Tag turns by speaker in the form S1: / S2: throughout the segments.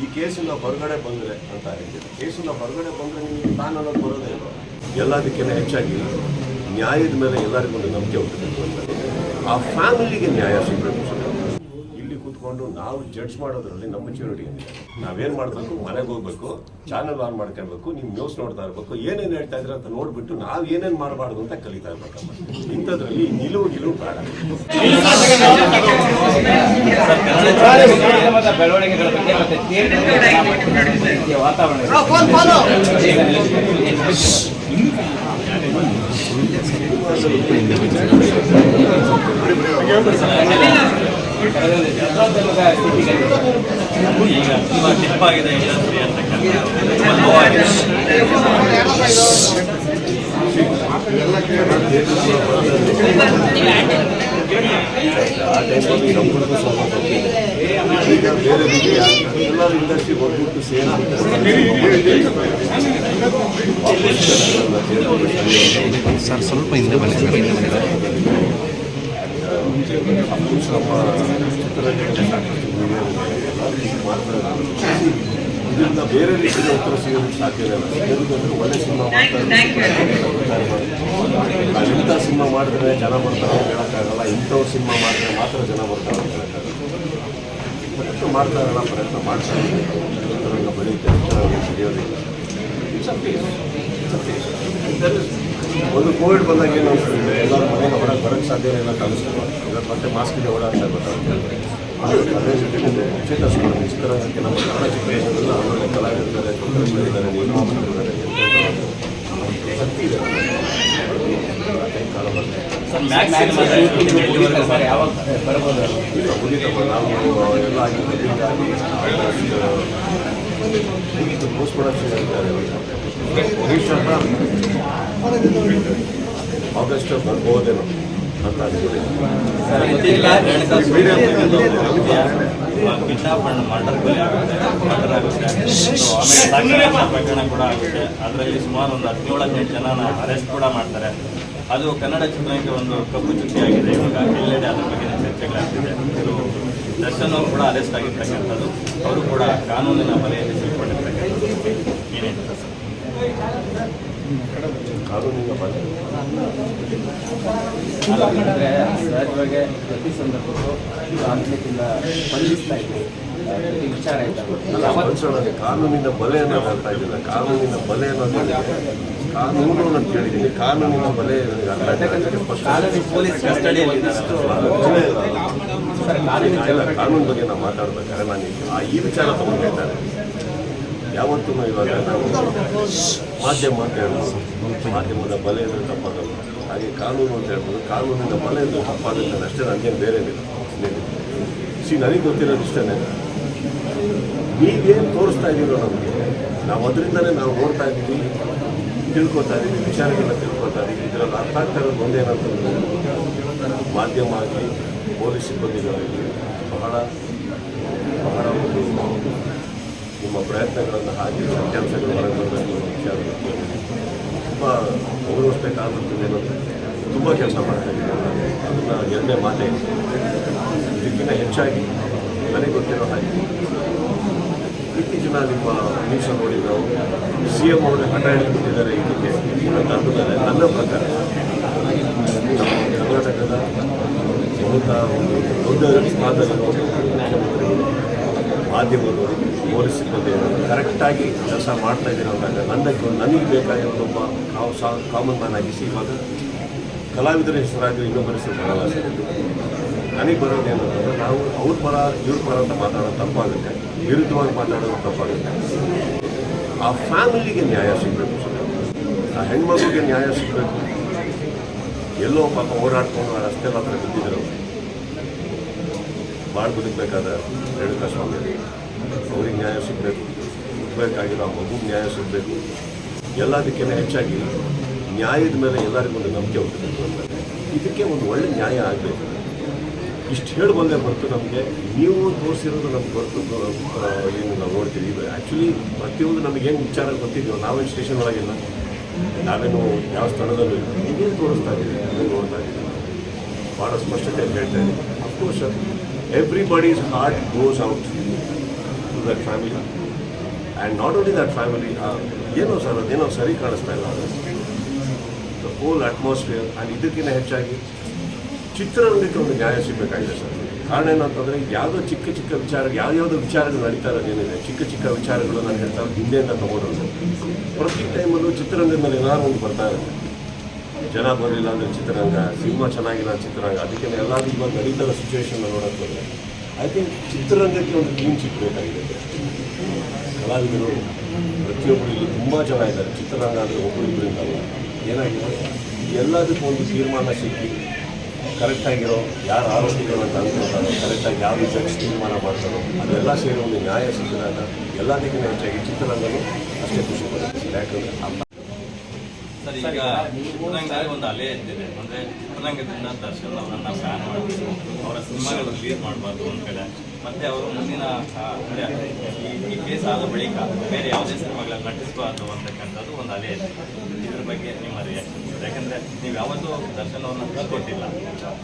S1: ಈ ಕೇಸಿಂದ ಹೊರಗಡೆ ಬಂದರೆ ಅಂತ ಹೇಳ್ತೀವಿ ಕೇಸಿಂದ ಹೊರಗಡೆ ಬಂದರೆ ನಿಮಗೆ ತಾನು ಅನ್ನೋದು ಬರೋದೇ ಇಲ್ಲ. ಎಲ್ಲದಕ್ಕಿಂತ ಹೆಚ್ಚಾಗಿ ನ್ಯಾಯದ ಮೇಲೆ ಎಲ್ಲರಿಗೂ ಒಂದು ನಂಬಿಕೆ ಹುಟ್ಟಬೇಕು ಅಂತ ಆ ಫ್ಯಾಮಿಲಿಗೆ ನ್ಯಾಯ ಸಿಗಬೇಕು. ಕೂತ್ಕೊಂಡು ನಾವು ಜಡ್ಜ್ ಮಾಡೋದ್ರಲ್ಲಿ ನಮ್ಮ ಮೆಚುರಿಟಿ ಏನಿದೆ? ನಾವೇನು ಮಾಡಬೇಕು? ಮನೆಗೆ ಹೋಗ್ಬೇಕು ಚಾನಲ್ ಆನ್ ಮಾಡ್ಕೊಳ್ಬೇಕು ನಿಮ್ಮ ನ್ಯೂಸ್ ನೋಡ್ತಾ ಇರಬೇಕು, ಏನೇನು ಹೇಳ್ತಾ ಇದ್ರೆ ಅಂತ ನೋಡ್ಬಿಟ್ಟು ನಾವು ಏನೇನು ಮಾಡಬಾರ್ದು ಅಂತ ಕಲಿತಾ ಇರ್ಬೇಕಮ್ಮ ಇಂಥದ್ರಲ್ಲಿ ನಿಲುವು ನಿಲುವು ಬೇಡ.
S2: ಬೆಳವಣಿಗೆಗಳ ಬಗ್ಗೆ ಮತ್ತೆ ವಾತಾವರಣ
S3: ಈಗ ತುಂಬ ಟಿಪ್ಪಾಗಿದೆ ಇಂಡಸ್ಟ್ರಿ ಅಂತಕ್ಕಂಥ
S1: ಆ ಟೈಮಲ್ಲಿ ನಮ್ಮದು ಸ್ವಲ್ಪ ತಪ್ಪಿದೆ. ಈಗ ಬೇರೆ ರೀತಿ ಎಲ್ಲರೂ ಇಂಡಸ್ಟ್ರಿ ಒಗ್ಗಟ್ಟು ಸೇರಿ
S4: ಸರ್ ಸ್ವಲ್ಪ ಹಿಂದೆ ಬನ್ನಿ ಸರ್
S1: ನಮ್ಮ ಚಿತ್ರರಂಗದಲ್ಲಿ ಸಾಕಷ್ಟು ಎಲ್ಲರೂ ಮಾಡ್ತಾರೆ ಇದರಿಂದ ಬೇರೆ ರೀತಿಯ ಉತ್ತರ ಸಿಗೋದಕ್ಕೆ ಸಾಧ್ಯ ಇಲ್ಲ ಒಳ್ಳೆ ಸಿನಿಮಾ ಮಾಡ್ತಾರೆ ಇಂಥ ಸಿನಿಮಾ ಮಾಡಿದ್ರೆ ಜನ ಬರ್ತಾರೆ ಅಂತ ಹೇಳೋಕ್ಕಾಗಲ್ಲ ಸಿನಿಮಾ ಮಾಡಿದ್ರೆ ಮಾತ್ರ ಜನ ಬರ್ತಾರೆ ಹೇಳೋಕ್ಕಾಗಲ್ಲ ಪ್ರಯತ್ನ ಮಾಡ್ತಾರಲ್ಲ ಪ್ರಯತ್ನ ಮಾಡ್ತಾ ಬೆಳೆಯುತ್ತೆ ಚಿತ್ರರಂಗ ಸಿಗೋದಿಲ್ಲ ಒಂದು ಕೋವಿಡ್ ಬಂದಾಗ ಏನು ಎಲ್ಲರೂ ಮನೆಗೆ ಹೊರಗೆ ಬರೋಕ್ಕೆ ಸಾಧ್ಯ ಇಲ್ಲ ಇವತ್ತು ಮತ್ತೆ ಮಾಸ್ಕಿಗೆ ಓಡಾಡ್ತಾ ಗೊತ್ತಾಗುತ್ತೆ ಅದೇ ಜೊತೆಗೆ ಚೇತರಿಸ್ಕೊಂಡು ಚಿತ್ರರಂಗಕ್ಕೆ ನಮ್ಮ ಕನ್ನಡ ಚಿತ್ರರಂಗದಲ್ಲಿ ಒಳ್ಳೆ ಕಲಾವಿದರಿದ್ದಾರೆ ತೊಂದರೆಗಳಿದ್ದಾರೆ ನಿರ್ಮಾಪಕರಿದ್ದಾರೆ ಶಕ್ತಿ ಇದೆ. ಕಾಲ ಬರ್ತದೆ ನಾವು ಎಲ್ಲ ಆಗಿ ವೆಡ್ಡಿಂಗ್ ಆಗಿ ಮುಗೀತು ಪೋಸ್ಟ್ ಪ್ರೊಡಕ್ಷನ್ ಇದ್ದಾರೆ ಭವಿಷ್ಯದ ಆಗಸ್ಟ್ ಬರ್ಬೋದೇನೋ ಅಂತ ಅನ್ಕೊಂಡಿದ್ದೀನಿ
S3: ಸರ್ ಇತ್ತೀಚೆಗೆ ರೇಣುಕಾ ಕಿಡ್ನಾಪ್ ಮರ್ಡರ್ ಮರ್ಡರ್ ಆಗುತ್ತೆ ಆಮೇಲೆ ಪ್ರಕರಣ ಕೂಡ ಆಗುತ್ತೆ ಅದರಲ್ಲಿ ಸುಮಾರು ಒಂದು ಹದಿನೇಳು ಹದಿನೆಂಟು ಜನನ ಅರೆಸ್ಟ್ ಕೂಡ ಮಾಡ್ತಾರೆ ಅದು ಕನ್ನಡ ಚಿತ್ರರಂಗಕ್ಕೆ ಒಂದು ಕಪ್ಪು ಚುಕ್ಕಿ ಆಗಿದೆ ಇವಾಗ ಎಲ್ಲೆಡೆ ಅದ್ರ ಬಗ್ಗೆ ಚರ್ಚೆಗಳಾಗ್ತಿದೆ ಸೊ ದರ್ಶನ್ ಅವರು ಕೂಡ ಅರೆಸ್ಟ್ ಆಗಿರ್ತಕ್ಕಂಥದ್ದು ಅವರು ಕೂಡ ಕಾನೂನಿನ ಬಲೆಯಲ್ಲಿ ಸಿಕ್ಕೊಂಡಿರ್ತಕ್ಕಂಥದ್ದು ಏನೇನು ಸರ್
S2: ಅಂದ್ರೆ ಸಹಜವಾಗಿ ಪ್ರತಿ ಸಂದರ್ಭಕ್ಕೂ ಆತ್ಮೀಯದಿಂದ ಸ್ಪಂದಿಸ್ತಾ ಇದ್ವಿ ವಿಚಾರ
S1: ಕಾನೂನಿನ ಬಲೆ ಅನ್ನೋದು ಅರ್ಥ ಆಗಿಲ್ಲ ಕಾನೂನಿನ ಬಲೆ ಅನ್ನೋದು ಕಾನೂನು ಅಂತ ಕೇಳಿದ್ದೀನಿ ಕಾನೂನಿನ ಬಲೆ
S3: ಪೊಲೀಸ್
S1: ಕಾನೂನು ಬಗ್ಗೆ ನಾವು ಮಾತಾಡ್ಬೇಕಾದ್ರೆ ನಾನು ಈ ವಿಚಾರ ತಗೊಂಡಿದ್ದಾರೆ ಯಾವತ್ತೂ ಇವಾಗ ನಾವು ಮಾಧ್ಯಮ ಅಂತ ಹೇಳ್ಬೋದು. ಮಾಧ್ಯಮದ ಬಲೆ ಅಂದರೆ ತಪ್ಪಾಗಲ್ಲ. ಹಾಗೆ ಕಾನೂನು ಅಂತ ಹೇಳ್ಬೋದು. ಕಾನೂನಿನ ಬಲೆ ಅಂದರೆ ತಪ್ಪಾಗುತ್ತೆ ಅಷ್ಟೇ ನನಗೇನು ಬೇರೆ ಸಿ, ನನಗೆ ಗೊತ್ತಿರೋದು ಇಷ್ಟೇ ನೀವೇನು ತೋರಿಸ್ತಾ ಇದ್ದೀರೋ ನಮಗೆ. ನಾವು ಅದರಿಂದಲೇ ನಾವು ನೋಡ್ತಾ ಇದ್ದೀವಿ ತಿಳ್ಕೊತಾ ಇದ್ದೀವಿ ವಿಚಾರಗಳನ್ನ ತಿಳ್ಕೊತಾ ಇದ್ದೀವಿ ಇದರಲ್ಲಿ ಅರ್ಥ ಆಗ್ತಾ ಇರೋದು ಒಂದೇನಂತಂದ್ರೆ ಮಾಧ್ಯಮ ಆಗಲಿ, ಪೊಲೀಸ್ ಸಿಬ್ಬಂದಿಗಳಾಗಲಿ ಬಹಳ ಬಹಳ ಒಂದು ನಿಮ್ಮ ಪ್ರಯತ್ನಗಳನ್ನು ಹಾಕಿ ಸತ್ಯಾಂಶಗಳು ಹೊರಗೆ ಬರಬೇಕು ಅನ್ನೋ ವಿಚಾರ ತುಂಬ ಗೌರವಿಸಬೇಕಾಗುತ್ತದೆ ಏನಂದರೆ ತುಂಬ ಕೆಲಸ ಮಾಡ್ತಾ ಇದ್ದೀನಿ. ಅದನ್ನು ಎರಡನೇ ಮಾತೆ. ಇದಕ್ಕಿಂತ ಹೆಚ್ಚಾಗಿ ನನಗೆ ಗೊತ್ತಿರೋ ಹಾಗೆ ಇತ್ತೀಚಿನ ನಿಮ್ಮ ನ್ಯೂಸ್ ನೋಡಿ ನಾವು ಸಿ ಎಂ ಅವರು ಹಠ ಹಿಡಿದುಬಿಟ್ಟಿದ್ದಾರೆ ಇದಕ್ಕೆ. ಅಂದ್ಮೇಲೆ ನನ್ನ ಪ್ರಕಾರ ಕರ್ನಾಟಕದ ಒಂದು ದೊಡ್ಡ ಸ್ಥಾನದಲ್ಲಿ ಮುಖ್ಯಮಂತ್ರಿಗಳು ಮಾಧ್ಯಮದವರು ಹೋಲಿಸಿಕೊಂಡು ಕರೆಕ್ಟಾಗಿ ಕೆಲಸ ಮಾಡ್ತಾ ಇದ್ದೀರ ಅಂದಾಗ ನನ್ನ ನನಗೆ ಬೇಕಾಗಿರೋದೊಬ್ಬ ನಾವು ಸಾ ಕಾಮನ್ ಮ್ಯಾನ್ ಆಗಿಸಿ ಇವಾಗ ಕಲಾವಿದರ ಹೆಸರಾಗಿ ಇನ್ನೊಬ್ಬರ ಹೆಸರು ಬರಲ್ಲ ನನಗೆ ಬರೋದು ಏನಂತಂದ್ರೆ ನಾವು ಅವ್ರ ಪರ, ಇವ್ರ ಪರ ಅಂತ ಮಾತಾಡೋದು ತಪ್ಪಾಗುತ್ತೆ. ವಿರುದ್ಧವಾಗಿ ಮಾತಾಡೋದು ತಪ್ಪಾಗುತ್ತೆ. ಆ ಫ್ಯಾಮಿಲಿಗೆ ನ್ಯಾಯ ಸಿಗಬೇಕು ಸರ್. ಆ ಹೆಣ್ಮಗುಗೆ ನ್ಯಾಯ ಸಿಗಬೇಕು. ಎಲ್ಲೋ ಪಾಪ ಓಡಾಡ್ಕೊಂಡು ಆ ರಸ್ತೆ ಹತ್ರ ಬಿದ್ದಿದ್ರು. ಭಾಳ ಬದುಕಬೇಕಾದ ರೇಣುಕಾ ಸ್ವಾಮಿ, ಅವ್ರಿಗೆ ನ್ಯಾಯ ಸಿಗಬೇಕು ಹುಟ್ಟಬೇಕಾಗಿರೋ ಆ ಮಗುಗೆ ನ್ಯಾಯ ಸಿಗಬೇಕು. ಎಲ್ಲದಕ್ಕಿಂತ ಹೆಚ್ಚಾಗಿ ನ್ಯಾಯದ ಮೇಲೆ ಎಲ್ಲರಿಗೂ ಒಂದು ನಂಬಿಕೆ ಹುಟ್ಟಬೇಕು ಅಂತ ಇದಕ್ಕೆ ಒಂದು ಒಳ್ಳೆ ನ್ಯಾಯ ಆಗಬೇಕು. ಇಷ್ಟು ಹೇಳಿ ಬಂದೆ ಬರ್ತು ನಮಗೆ ನೀವು ತೋರಿಸಿರೋದು ನಮ್ಗೆ ಬರ್ತು ಏನು ನಾವು ನೋಡ್ತೀವಿ. ಇದು ಆ್ಯಕ್ಚುಲಿ ಪ್ರತಿಯೊಂದು ನಮಗೇನು ವಿಚಾರ ಗೊತ್ತಿದೆಯೋ ನಾವೇನು ಸ್ಟೇಷನ್ ಒಳಗಿಲ್ಲ. ನಾವೇನು ಯಾವ ಸ್ಥಳದಲ್ಲೂ ಇಲ್ಲ. ನೀವೇನು ತೋರಿಸ್ತಾ ಇದ್ದೀವಿ ನೋಡ್ತಾ ಇದ್ದೀವಿ ಭಾಳ ಸ್ಪಷ್ಟತೆ ಹೇಳ್ತಾ ಇದ್ದೀವಿ of course everybody's heart goes out to that family And not only that family ಏನೋ ಸರ್, ಅದೇನೋ ಸರಿ ಕಾಣಿಸ್ತಾ ಇಲ್ಲ. ದ ಹೋಲ್ ಅಟ್ಮಾಸ್ಫಿಯರ್ ಆ್ಯಂಡ್ ಇದಕ್ಕಿಂತ ಹೆಚ್ಚಾಗಿ ಚಿತ್ರರಂಗಕ್ಕೆ ಒಂದು ನ್ಯಾಯ ಸಿಗಬೇಕಾಗಿದೆ ಸರ್. ಕಾರಣ ಏನಂತಂದರೆ ಯಾವುದೋ ಚಿಕ್ಕ ಚಿಕ್ಕ ವಿಚಾರ, ಯಾವ್ಯಾವುದೋ ವಿಚಾರಗಳು ನಡೀತಾ ಇರೋದೇನಿದೆ ಚಿಕ್ಕ ಚಿಕ್ಕ ವಿಚಾರಗಳು ನಾನು ಹೇಳ್ತಾ ಹಿಂದೆಯಿಂದ ತೊಗೊಂಡು ಪ್ರತಿ ಟೈಮಲ್ಲೂ ಚಿತ್ರರಂಗದ ಮೇಲೆ ಏನಾದ್ರು ಒಂದು ಬರ್ತಾ ಇರುತ್ತೆ. ಜನ ಬರಲಿಲ್ಲ ಅಂದರೆ ಚಿತ್ರರಂಗ ಸಿನಿಮಾ ಚೆನ್ನಾಗಿಲ್ಲ ಚಿತ್ರರಂಗ ಅದಕ್ಕೆ ಎಲ್ಲರೂ ಇವಾಗ ನಡೀತಾ ಸಿಚುವೇಶನ್ನ ಸಿಚುವೇಶನ್ ನೋಡೋಕೆ ಬಂದರೆ ಐ ಥಿಂಕ್ ಚಿತ್ರರಂಗಕ್ಕೆ ಒಂದು ಕ್ಲೀನ್ ಚಿಟ್ ಬೇಕಾಗಿದೆ ಕಲಾವಿದರು ಪ್ರತಿಯೊಬ್ಬರು ಇಲ್ಲಿ ತುಂಬ ಜನ ಇದ್ದಾರೆ. ಚಿತ್ರರಂಗ ಆದರೆ ಒಬ್ಬರಿಬ್ಬರಿಂದ ಏನಾಗಿದೆ? ಎಲ್ಲದಕ್ಕೂ ಒಂದು ತೀರ್ಮಾನ ಸಿಕ್ಕಿ ಕರೆಕ್ಟಾಗಿರೋ ಯಾರು ಆರೋಪಿಗಳು ಅಂತ ಅನ್ಕೊಳ್ತಾರೋ ಕರೆಕ್ಟಾಗಿ ಯಾವ ಜಡ್ಜ್ ತೀರ್ಮಾನ ಮಾಡ್ತಾರೋ, ಅದೆಲ್ಲ ಸೇರಿ ಒಂದು ನ್ಯಾಯ ಸಿಕ್ಕಿದಾಗ ಎಲ್ಲದಕ್ಕಿಂತ ಹೆಚ್ಚಾಗಿ ಚಿತ್ರರಂಗನೂ ಅಷ್ಟೇ ಖುಷಿ ಪಡುತ್ತೆ ಯಾಕಂದರೆ
S3: ಸರ್, ಈಗ ಪೂರ್ಣಂಗದಲ್ಲಿ ಒಂದು ಅಲೆ ಎದ್ದಿದೆ ಅಂದ್ರೆ ಪೂರ್ಣಂಗದಿಂದ ದರ್ಶನ್ ಅವರನ್ನ ಬ್ಯಾನ್ ಮಾಡಬೇಕು. ಅವರ ಸಿನಿಮಾಗಳು ರಿಲೀಸ್ ಮಾಡಬಾರ್ದು ಒಂದ್ ಕಡೆ. ಮತ್ತೆ ಅವರು ಮುಂದಿನ ಅಂದ್ರೆ ಈ- ಕೇಸ್ ಆದ ಬಳಿಕ ಬೇರೆ ಯಾವುದೇ ಸಿನಿಮಾಗಳಲ್ಲಿ ನಟಿಸಬಾರ್ದು ಅಂತಕ್ಕಂಥದ್ದು ಒಂದು ಅಲೆ ಇದೆ ಇದ್ರ ಬಗ್ಗೆ ನಿಮ್ಮ ರಿಯಾಕ್ಷನ್ ಯಾಕಂದ್ರೆ ನೀವು ಯಾವತ್ತೂ ದರ್ಶನ್ ಅವ್ರನ್ನ ಕಳ್ಕೊಟ್ಟಿಲ್ಲ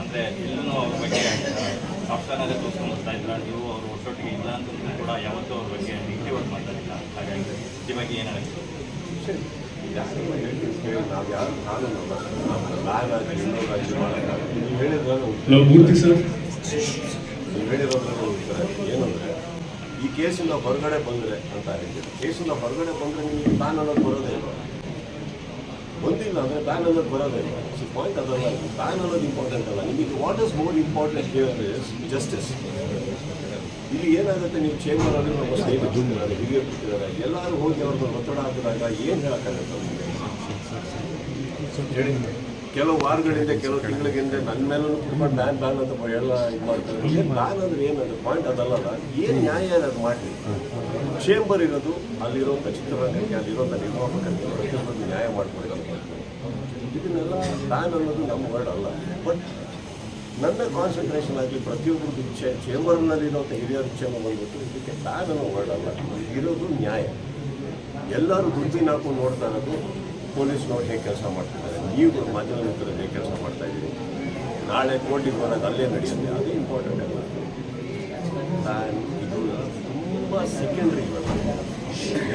S3: ಅಂದ್ರೆ ಇಲ್ಲೂ ಅವ್ರ ಬಗ್ಗೆ ಸಾಫ್ಟ್ವೇರ್ನಾಗೆ ತೋರಿಸ್ಕೊಂಡು ಬರ್ತಾ ಇದ್ರ? ನೀವು ಅವರು ಒಟ್ಟೊಟ್ಟಿಗೆ ಇಲ್ಲ ಅಂತ ಕೂಡ ಯಾವತ್ತೂ ಅವ್ರ ಬಗ್ಗೆ ನೆಗೆಟಿವ್ ವರ್ಕ್ ಮಾಡ್ತಾ ಇಲ್ಲ ಹಾಗಾಗಿ ಈ ಬಗ್ಗೆ ಏನು
S5: ಹಲೋ ಮೂರ್ತಿ ಸರ್
S1: ಈ ಕೇಸಿಂದ ಹೊರಗಡೆ ಬಂದರೆ ಅಂತ ಹೇಳಿದ್ದೀರಿ ಕೇಸಿಂದ ಹೊರಗಡೆ ಬಂದ್ರೆ ನಿಮಗೆ ಬ್ಯಾನ್ ಅನ್ನೋದು ಬರೋದೇ ಇಲ್ಲ. ಬಂದಿಲ್ಲ ಅಂದರೆ ಬ್ಯಾನ್ ಅನ್ನೋದು ಬರೋದೇ ಇಲ್ಲ. ಸೊ ಪಾಯಿಂಟ್ ಅದಲ್ಲ ಬ್ಯಾನ್ ಅನ್ನೋದು ಇಂಪಾರ್ಟೆಂಟ್ ಅಲ್ಲ. ನಿಮಗೆ what is more important here is justice ಇಲ್ಲಿ ಏನಾಗುತ್ತೆ ನೀವು ಚೇಂಬರ್ ಅಲ್ಲಿ ನಮ್ಮ ಸ್ನೇಹಿತರು ಹಿರಿಯರು ಕೂತಿದ್ದಾರೆ ಎಲ್ಲರೂ ಹೋಗಿ ಅವ್ರನ್ನ ಒತ್ತಡ ಹಾಕಿದಾಗ ಏನು ಹೇಳೋಕ್ಕಾಗುತ್ತೆ ಹೇಳಿ. ಕೆಲವು ವಾರಗಳಿಂದ ಕೆಲವು ತಿಂಗಳಿಗಿಂದ ನನ್ನ ಮೇಲೂ ತುಂಬ ಬ್ಯಾನ್ ಬ್ಯಾನ್ ಅಂತ ಎಲ್ಲ ಇದು ಮಾಡ್ತಾರೆ. ಏನು ಬ್ಯಾನ್ ಅಂದ್ರೆ ಏನಂದ್ರೆ ಪಾಯಿಂಟ್ ಅದಲ್ಲ ಏನು ನ್ಯಾಯ ಅದು ಮಾಡಿ ಚೇಂಬರ್ ಇರೋದು ಅಲ್ಲಿರೋಂಥ ಚಿತ್ರರಂಗಕ್ಕೆ ಅಲ್ಲಿರೋಂಥ ನಿರ್ಮಾಪಕರಿಗೆ ಪ್ರತಿಯೊಂದು ನ್ಯಾಯ ಮಾಡಿಕೊಡೋದು ಇದನ್ನೆಲ್ಲ ಬ್ಯಾನ್ ಅನ್ನೋದು ನಮ್ಮ ವರ್ಡ್ ಅಲ್ಲ. ಬಟ್ ನನ್ನ ಕಾನ್ಸಂಟ್ರೇಷನ್ ಆಗಲಿ ಪ್ರತಿಯೊಬ್ಬರದ್ದು ಇಚ್ಛೆ ಚೇಂಬರ್ನಲ್ಲಿರುವಂಥ ಹಿರಿಯರ ಇಚ್ಛೆ ಬಂದ್ಬಿಟ್ಟು ಇದಕ್ಕೆ ಬ್ಯಾನ್ ಹೊರಡಲ್ಲ ಇರೋದು ನ್ಯಾಯ. ಎಲ್ಲರೂ ದುಡ್ಡಿನ ಹಾಕೊಂಡು ನೋಡ್ತಾ ಇರೋದು ಪೊಲೀಸ್ನವ್ರು ಹೇಗೆ ಕೆಲಸ ಮಾಡ್ತಿದ್ದಾರೆ. ನೀವು ಮಾಧ್ಯಮದ ಹೇಗೆ ಕೆಲಸ ಮಾಡ್ತಾ ಇದ್ದೀರಿ? ನಾಳೆ ಕೋರ್ಟಿಗೆ ಬರೋದು ಅಲ್ಲೇ ನಡೆಯುತ್ತೆ. ಅದು ಇಂಪಾರ್ಟೆಂಟ್ ಅಲ್ಲ. ಇದು ತುಂಬ ಸೆಕೆಂಡ್ರಿ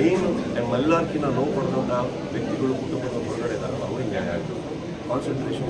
S1: ಏನು ನಮ್ಮೆಲ್ಲರ್ಕಿಂತ ನೋವು ಪಡೆದಂಥ ವ್ಯಕ್ತಿಗಳು ಕುಟುಂಬದ ಹೊರಗಡೆ ಇದ್ದಾರಲ್ಲ, ಅವ್ರಿಗೆ ನ್ಯಾಯ ಆಗ್ತದೆ ಕಾನ್ಸಂಟ್ರೇಷನ್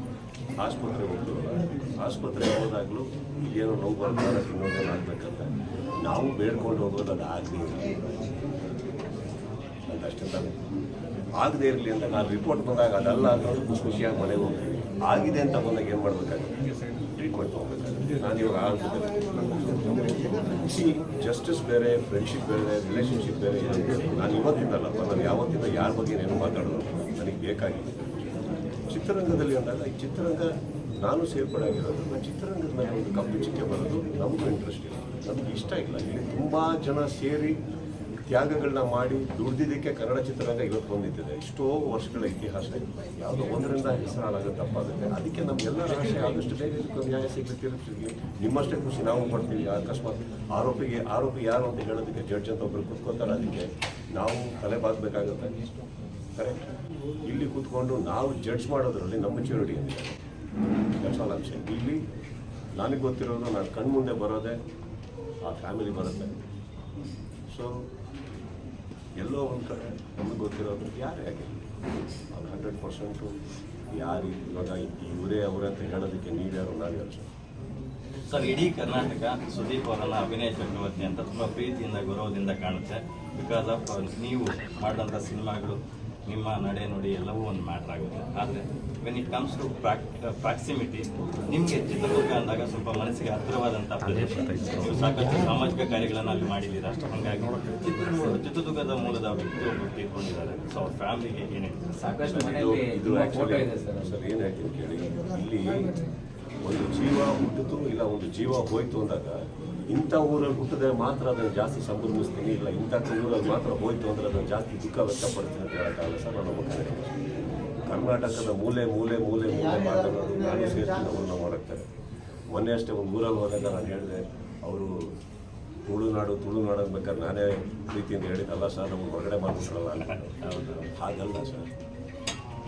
S1: ಆಸ್ಪತ್ರೆಗೆ ಹೋಗ್ತು ಆಸ್ಪತ್ರೆಗೆ ಹೋದಾಗಲೂ ಏನೋ ನೋವು ಬರ್ತಾರೆ ಆಗ್ಬೇಕಂತ ನಾವು ಬೇಡ್ಕೊಂಡು ಹೋಗೋದು ಅದು ಆಗಲಿ ಅಂತ ಅಷ್ಟೇ ತಾನೆ. ಆಗದೆ ಇರಲಿ ಅಂತ ನಾನು ರಿಪೋರ್ಟ್ ಬಂದಾಗ ಅದಲ್ಲ ಅನ್ನೋದು ಖುಷಿ ಖುಷಿಯಾಗಿ ಮನೆಗೆ ಹೋಗ್ತೀನಿ. ಆಗಿದೆ ಅಂತ ಬಂದಾಗ ಏನು ಮಾಡಬೇಕಾಗುತ್ತೆ? ಟ್ರೀಟ್ಮೆಂಟ್ ತೊಗೋಬೇಕಾಗುತ್ತೆ. ನಾನು ಇವಾಗ ಆಗ್ತದೆ ಸಿ ಜಸ್ಟಿಸ್ ಬೇರೆ ಫ್ರೆಂಡ್ಶಿಪ್ ಬೇರೆ ರಿಲೇಷನ್ಶಿಪ್ ಬೇರೆ. ನಾನು ಇವತ್ತಿದ್ದಲ್ಲಪ್ಪ ನಾನು ಯಾವತ್ತಿಂದ ಯಾರ ಬಗ್ಗೆ ಏನು ಮಾತಾಡೋದು ನನಗೆ ಬೇಕಾಗಿದೆ. ಚಿತ್ರರಂಗದಲ್ಲಿ ಅಂದಾಗ, ಈ ಚಿತ್ರರಂಗ ನಾನು ಸೇರ್ಪಡೆ ಆಗಿರೋದು ನಮ್ಮ ಚಿತ್ರರಂಗದ ಮೇಲೆ ಒಂದು ಕಪ್ಪು ಚಿಕ್ಕೆ ಬರೋದು ನಮಗೂ ಇಂಟ್ರೆಸ್ಟ್ ಇಲ್ಲ. ನಮಗೆ ಇಷ್ಟ ಇಲ್ಲ. ಇಲ್ಲಿ ತುಂಬ ಜನ ಸೇರಿ ತ್ಯಾಗಗಳನ್ನ ಮಾಡಿ ದುಡ್ದಿದ್ದಕ್ಕೆ ಕನ್ನಡ ಚಿತ್ರರಂಗ ಇವತ್ತು ಬಂದಿದ್ದಿದೆ ಎಷ್ಟೋ ವರ್ಷಗಳ ಇತಿಹಾಸ ಯಾವುದೋ ಒಂದರಿಂದ ಹೆಸರಾಗೋ ತಪ್ಪಾಗುತ್ತೆ ಅದಕ್ಕೆ ನಮಗೆಲ್ಲರ ಆಸೆ, ಆದಷ್ಟು ಬೇಗ ನ್ಯಾಯ ಸಿಗುತ್ತಿರುತ್ತೀವಿ ನಿಮ್ಮಷ್ಟೇ ಖುಷಿ ನಾವು ಪಡ್ತೀವಿ. ಅಕಸ್ಮಾತ್ ಆರೋಪಿಗೆ, ಆರೋಪಿ ಯಾರು ಅಂತ ಹೇಳೋದಕ್ಕೆ ಜಡ್ಜ್ ಅಂತ ಒಬ್ಬರು ಕೂತ್ಕೊತಾರೆ ಅದಕ್ಕೆ ನಾವು ತಲೆ ಬಾಗಬೇಕಾಗುತ್ತೆ ಕರೆಕ್ಟ್ ಇಲ್ಲಿ ಕೂತ್ಕೊಂಡು ನಾವು ಜಡ್ಜ್ ಮಾಡೋದ್ರಲ್ಲಿ ನಮ್ಮ ಮೆಚುರಿಟಿ ಆಲ್ ಅಂಶ ಇಲ್ಲಿ ನನಗೆ ಗೊತ್ತಿರೋದು ನಾನು ಕಣ್ಮುಂದೆ ಬರೋದೇ, ಆ ಫ್ಯಾಮಿಲಿ ಬರುತ್ತೆ. ಸೊ ಎಲ್ಲೋ ಒಂದು ಕಡೆ ನಮಗೆ ಗೊತ್ತಿರೋದು ಯಾರೇ ಆಗಿರಲಿ. ಅವ್ರು ಹಂಡ್ರೆಡ್ ಪರ್ಸೆಂಟು ಯಾರು ಇವಾಗ ಇವರೇ ಅವರೇ ಅಂತ ಹೇಳೋದಕ್ಕೆ ನೀವ್ಯಾರು ನಾವ್ಯಾರು ಸರ್
S3: ಸರ್, ಇಡೀ ಕರ್ನಾಟಕ ಸುದೀಪ್ ಅವರನ್ನ ಅಭಿನಯ ಚಕ್ರವರ್ತಿ ಅಂತ ತುಂಬ ಪ್ರೀತಿಯಿಂದ, ಗೌರವದಿಂದ ಕಾಣುತ್ತೆ. ಬಿಕಾಸ್ ಆಫ್ ನೀವು ಮಾಡಿದಂಥ ಸಿನಿಮಾಗಳು ನಿಮ್ಮ ನಡೆ ನುಡಿ ಎಲ್ಲವೂ ಒಂದು ಮ್ಯಾಟ್ರ್ ಆಗುತ್ತೆ. ಆದರೆ when it comes to proximity ನಿಮಗೆ ಚಿತ್ರದುರ್ಗ ಅಂದಾಗ ಸ್ವಲ್ಪ ಮನಸ್ಸಿಗೆ ಹತ್ತಿರವಾದಂಥ ಪ್ರದೇಶ. ನೀವು ಸಾಕಷ್ಟು ಸಾಮಾಜಿಕ ಕಾರ್ಯಗಳನ್ನು ಅಲ್ಲಿ ಮಾಡಿದ್ದೀರಾ. ಹಾಗಾಗಿ ಚಿತ್ರದುರ್ಗ ಚಿತ್ರದುರ್ಗದ ಮೂಲದ ವ್ಯಕ್ತಿ ಒಬ್ಬರು ತೀರ್ಕೊಂಡಿದ್ದಾರೆ. ಸೊ ಅವ್ರ ಫ್ಯಾಮಿಲಿಗೆ ಏನೇ
S2: ಸಾಕಷ್ಟು
S1: ಇದು
S2: ಮನೆಯಲ್ಲಿ
S1: ಇದು
S2: ಫೋಟೋ
S1: ಆ್ಯಕ್ಚುಲಿ
S2: ಇದೆ ಸರ್
S1: ಸರ್ ಏನು ಹೇಳ್ತೀನಿ ಕೇಳಿ. ಇಲ್ಲಿ ಒಂದು ಜೀವ ಹುಟ್ಟಿತು ಇಲ್ಲ ಒಂದು ಜೀವ ಹೋಯ್ತು ಅಂದಾಗ ಇಂಥ ಊರಲ್ಲಿ ಹುಟ್ಟಿದ್ರೆ ಮಾತ್ರ ಅದನ್ನು ಜಾಸ್ತಿ ಸಂಭ್ರಮಿಸ್ತೀನಿ. ಇಲ್ಲ, ಇಂಥ ಊರಲ್ಲಿ ಮಾತ್ರ ಹೋಯ್ತು ಅಂದರೆ ಅದನ್ನು ಜಾಸ್ತಿ ದುಃಖ ವ್ಯಕ್ತಪಡ್ತೀನಿ ಅಂತ ಹೇಳೋಕ್ಕಾಗಲ್ಲ ಸರ್ ನಾನು ಹೋಗ್ತೇನೆ ಕರ್ನಾಟಕದ ಮೂಲೆ ಮೂಲೆ ಮೂಲೆ ಮೂಲೆ ಮಾತನಾಡೋದು ನಾನು ಸೇರ್ತೀನಿ ಅವ್ರನ್ನ ಮಾಡೋಕ್ತಾರೆ ಮೊನ್ನೆ ಅಷ್ಟೇ ಒಂದು ಊರಲ್ಲಿ ಹೋದಾಗ ನಾನು ಹೇಳಿದೆ, ಅವರು ತುಳುನಾಡು ತುಳುನಾಡು ಬೇಕಾದ್ರೆ ನಾನೇ ಪ್ರೀತಿಯಿಂದ ಹೇಳಿದ್ದಲ್ಲ ಸರ್, ನಮ್ಗೆ ಹೊರಗಡೆ ಅಂತ. ಹಾಗಲ್ಲ ಸರ್.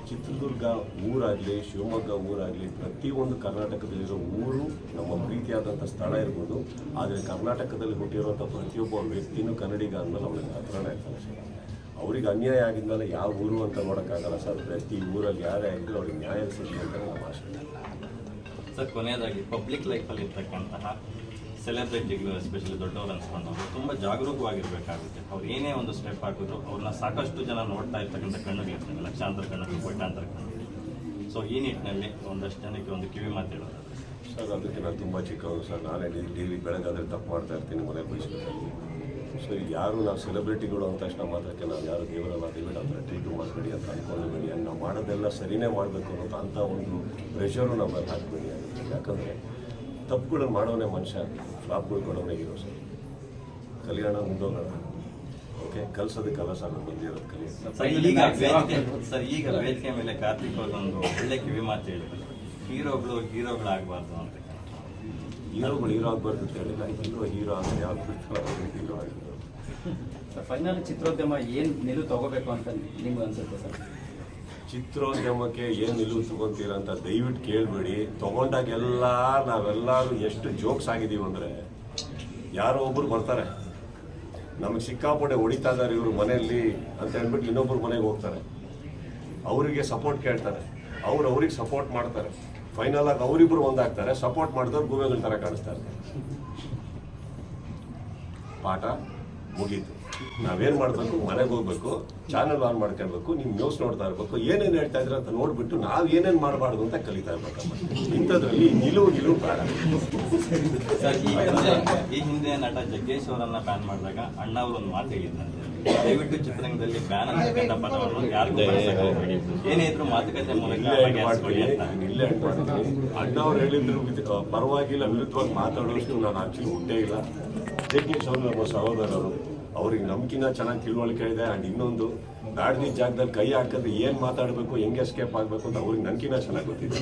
S1: ಚಿತ್ರದುರ್ಗ ಊರಾಗಲಿ, ಶಿವಮೊಗ್ಗ ಊರಾಗಲಿ, ಪ್ರತಿಯೊಂದು ಕರ್ನಾಟಕದಲ್ಲಿರೋ ಊರು ನಮ್ಮ ಪ್ರೀತಿಯಾದಂಥ ಸ್ಥಳ ಇರ್ಬೋದು. ಆದರೆ ಕರ್ನಾಟಕದಲ್ಲಿ ಹುಟ್ಟಿರುವಂಥ ಪ್ರತಿಯೊಬ್ಬ ವ್ಯಕ್ತಿನೂ ಕನ್ನಡಿಗ ಅಂದಮೇಲೆ ಅವನಿಗೆ ಹತ್ರಣ ಇರ್ತಾನೆ ಸರ್. ಅವ್ರಿಗೆ ಅನ್ಯಾಯ ಆಗಿದ್ಮೇಲೆ ಯಾವ ಊರು ಅಂತ ನೋಡೋಕ್ಕಾಗಲ್ಲ ಸರ್. ಪ್ರತಿ ಊರಲ್ಲಿ ಯಾರೇ ಆಗಿದ್ರು ಅವ್ರಿಗೆ ನ್ಯಾಯ ಸಿಗಲಿ ಅಂತ ನಮ್ಮ ಆಶೆ.
S3: ಸರ್ ಕೊನೆಯದಾಗಿ ಪಬ್ಲಿಕ್ ಲೈಫಲ್ಲಿ ಇರ್ತಕ್ಕಂತಹ ಸೆಲೆಬ್ರಿಟಿಗಳು ಎಸ್ಪೆಷಲಿ ದೊಡ್ಡವರು ಅನ್ಸ್ಕೊಂಡವರು ತುಂಬ ಜಾಗರೂಕವಾಗಿರ್ಬೇಕಾಗುತ್ತೆ ಅವ್ರು ಏನೇ ಒಂದು ಸ್ಟೆಪ್ ಹಾಕಿದ್ರು ಅವ್ರನ್ನ ಸಾಕಷ್ಟು ಜನ ನೋಡ್ತಾ ಇರ್ತಕ್ಕಂಥ ಕಣ್ಣುಗಳಿರ್ತವೆ ಲಕ್ಷಾಂತರ ಕಣ್ಣುಗಳು ಕೋಟ್ಯಾಂತರ ಕಣ್ಣುಗಳು ಸೊ ಈ ನಿಟ್ಟಿನಲ್ಲಿ ಒಂದಷ್ಟು ಜನಕ್ಕೆ ಒಂದು ಕಿವಿ ಮಾತು ಹೇಳೋದು
S1: ಸರ್ ಅದಕ್ಕೆ ನಾನು ತುಂಬ ಚಿಕ್ಕವರು ಸರ್ ನಾನೇ ಡೈಲಿ ಬೆಳಗಾದ್ರೆ ತಪ್ಪು ಮಾಡ್ತಾ ಇರ್ತೀನಿ ಮನೆ ಬಯಸ್ಬೇಕಾಗಿ ಸೊ ಯಾರು ನಾವು ಸೆಲೆಬ್ರಿಟಿಗಳು ಅಂತ ತಕ್ಷಣ ಮಾತ್ರಕ್ಕೆ ನಾವು ಯಾರು ದೇವರಲ್ಲ ದೇವರ ಅಂತ ಟ್ರೀಟ್ ಮಾಡಬೇಡಿ ಅಂತ ನಾವು ಮಾಡೋದೆಲ್ಲ ಸರಿನೇ ಮಾಡಬೇಕು ಅನ್ನೋದು ಅಂಥ ಒಂದು ಪ್ರೆಷರು ನಮ್ಮಲ್ಲಿ ಹಾಕಬೇಡಿ ಯಾಕಂದರೆ ತಪ್ಪುಗಳನ್ನು ಮಾಡೋನೇ ಮನುಷ್ಯ ಫ್ಲಾಪ್ಗಳು ಕೊಡೋನೇ ಇರೋ ಸರ್. ಕಲ್ಯಾಣ ಮುಂದೋಗೋಣ ಓಕೆ ಕಲ್ಸೋದಕ್ಕೆಲ್ಲ ಸರ್ ನಾನು ಬಂದಿರೋದು ಕಲಿಯೋದು
S3: ಸರ್ ಈಗ ವೇದಿಕೆ ಸರ್ ಈಗ ವೇದಿಕೆ ಮೇಲೆ ಕಾರ್ತಿಕ್ ಒಂದು ಒಳ್ಳೆ ಕಿವಿ ಮಾತು ಹೇಳಿದ್ರು. ಹೀರೋಗಳು ಹೀರೋಗಳಾಗಬಾರ್ದು ಅಂತ.
S1: ಹೀರೋಗಳು ಹೀರೋ ಆಗಬಾರ್ದು ಅಂತ ಹೇಳಿಲ್ಲ ಹೀರೋ ಹೀರೋ ಅಂತ ಯಾವ ಹೀರೋ ಆಗಿದ್ರು
S2: ಸರ್ ಫೈನಲ್ ಚಿತ್ರೋದ್ಯಮ ಏನು ನಿಲುವು ತಗೋಬೇಕು ಅಂತ ನಿಮ್ಗೆ ಅನ್ಸುತ್ತೆ ಸರ್?
S1: ಚಿತ್ರೋದ್ಯಮಕ್ಕೆ ಏನು ನಿಲುವು ಅಂತ ದಯವಿಟ್ಟು ಕೇಳಬೇಡಿ. ತಗೊಂಡಾಗೆಲ್ಲ ನಾವೆಲ್ಲರೂ ಎಷ್ಟು ಜೋಕ್ಸ್ ಆಗಿದ್ದೀವಿ ಅಂದರೆ ಯಾರೋ ಒಬ್ಬರು ಬರ್ತಾರೆ. ನಮಗೆ ಸಿಕ್ಕಾಪಟ್ಟೆ ಹೊಡಿತಾ ಇದ್ದಾರೆ ಇವರು ಮನೆಯಲ್ಲಿ ಅಂತ ಹೇಳ್ಬಿಟ್ಟು ಇನ್ನೊಬ್ರು ಮನೆಗೆ ಹೋಗ್ತಾರೆ. ಅವರಿಗೆ ಸಪೋರ್ಟ್ ಕೇಳ್ತಾರೆ. ಅವ್ರು ಅವ್ರಿಗೆ ಸಪೋರ್ಟ್ ಮಾಡ್ತಾರೆ. ಫೈನಲ್ ಆಗಿ ಅವರಿಬ್ರು ಒಂದಾಗ್ತಾರೆ. ಸಪೋರ್ಟ್ ಮಾಡಿದವ್ರು ಗೂಬೆಗಳ ಥರ ಕಾಣಿಸ್ತಾರೆ ಪಾಠ ಮುಗೀತು. ನಾವೇನು ಮಾಡಬೇಕು? ಮನೆಗೆ ಹೋಗ್ಬೇಕು ಚಾನಲ್ ಆನ್ ಮಾಡ್ಕೊಳ್ಬೇಕು ನೀವು ನ್ಯೂಸ್ ನೋಡ್ತಾ ಇರಬೇಕು ಏನೇನು ಹೇಳ್ತಾ ಇದ್ರೆ ಅಂತ ನೋಡ್ಬಿಟ್ಟು ನಾವು ಏನೇನು ಮಾಡಬಾರ್ದು ಅಂತ ಕಲಿತಾ ಇರ್ಬೇಕಮ್ಮ ಇಂಥದ್ರಲ್ಲಿ ನಿಲುವು ನಿಲುವು ಬೇಡ.
S3: ಈ ಹಿಂದೆ ನಟ ಜಗ್ಗೇಶ್ ಅವರನ್ನ ಬ್ಯಾನ್ ಮಾಡಿದಾಗ ಅಣ್ಣ ಅವರು ಒಂದು ಮಾತು ಹೇಳಿದ್ದಂತೆ ದಯವಿಟ್ಟು ಚಿತ್ರರಂಗದಲ್ಲಿ ಬ್ಯಾನ್ ಅಂತಕ್ಕಂಥ ಪದವನ್ನು ಯಾರಿಗೂ ಬಳಸಕ್ಕೆ ಏನೇ ಇದ್ರು ಮಾತುಕತೆ ಮೂಲಕ
S1: ಇಲ್ಲೇ ಅಣ್ಣ ಅವ್ರು ಹೇಳಿದ್ರು ಪರವಾಗಿಲ್ಲ ವಿರುದ್ಧವಾಗಿ ಮಾತಾಡೋಷ್ಟು ನಾನು ಆಕ್ಚುಲಿ ಹುಟ್ಟೇ ಇಲ್ಲ. ಜಗ್ಗೇಶ್ ಅವರು ನಮ್ಮ ಸಹೋದರರು. ಅವ್ರಿಗೆ ನಮ್ಕಿನ್ನ ಚೆನ್ನಾಗಿ ತಿಳುವಳಿಕೆ ಇದೆ ಅಂಡ್ ಇನ್ನೊಂದು ಬ್ಯಾಡ್ದಿ ಜಾಗದಲ್ಲಿ ಕೈ ಹಾಕಿದ್ರೆ ಏನು ಮಾತಾಡಬೇಕು, ಹೆಂಗೆ ಎಸ್ಕೇಪ್ ಆಗಬೇಕು ಅಂತ ಅವ್ರಿಗೆ ನಮ್ಕಿನ್ನ ಚೆನ್ನಾಗಿ ಗೊತ್ತಿದೆ.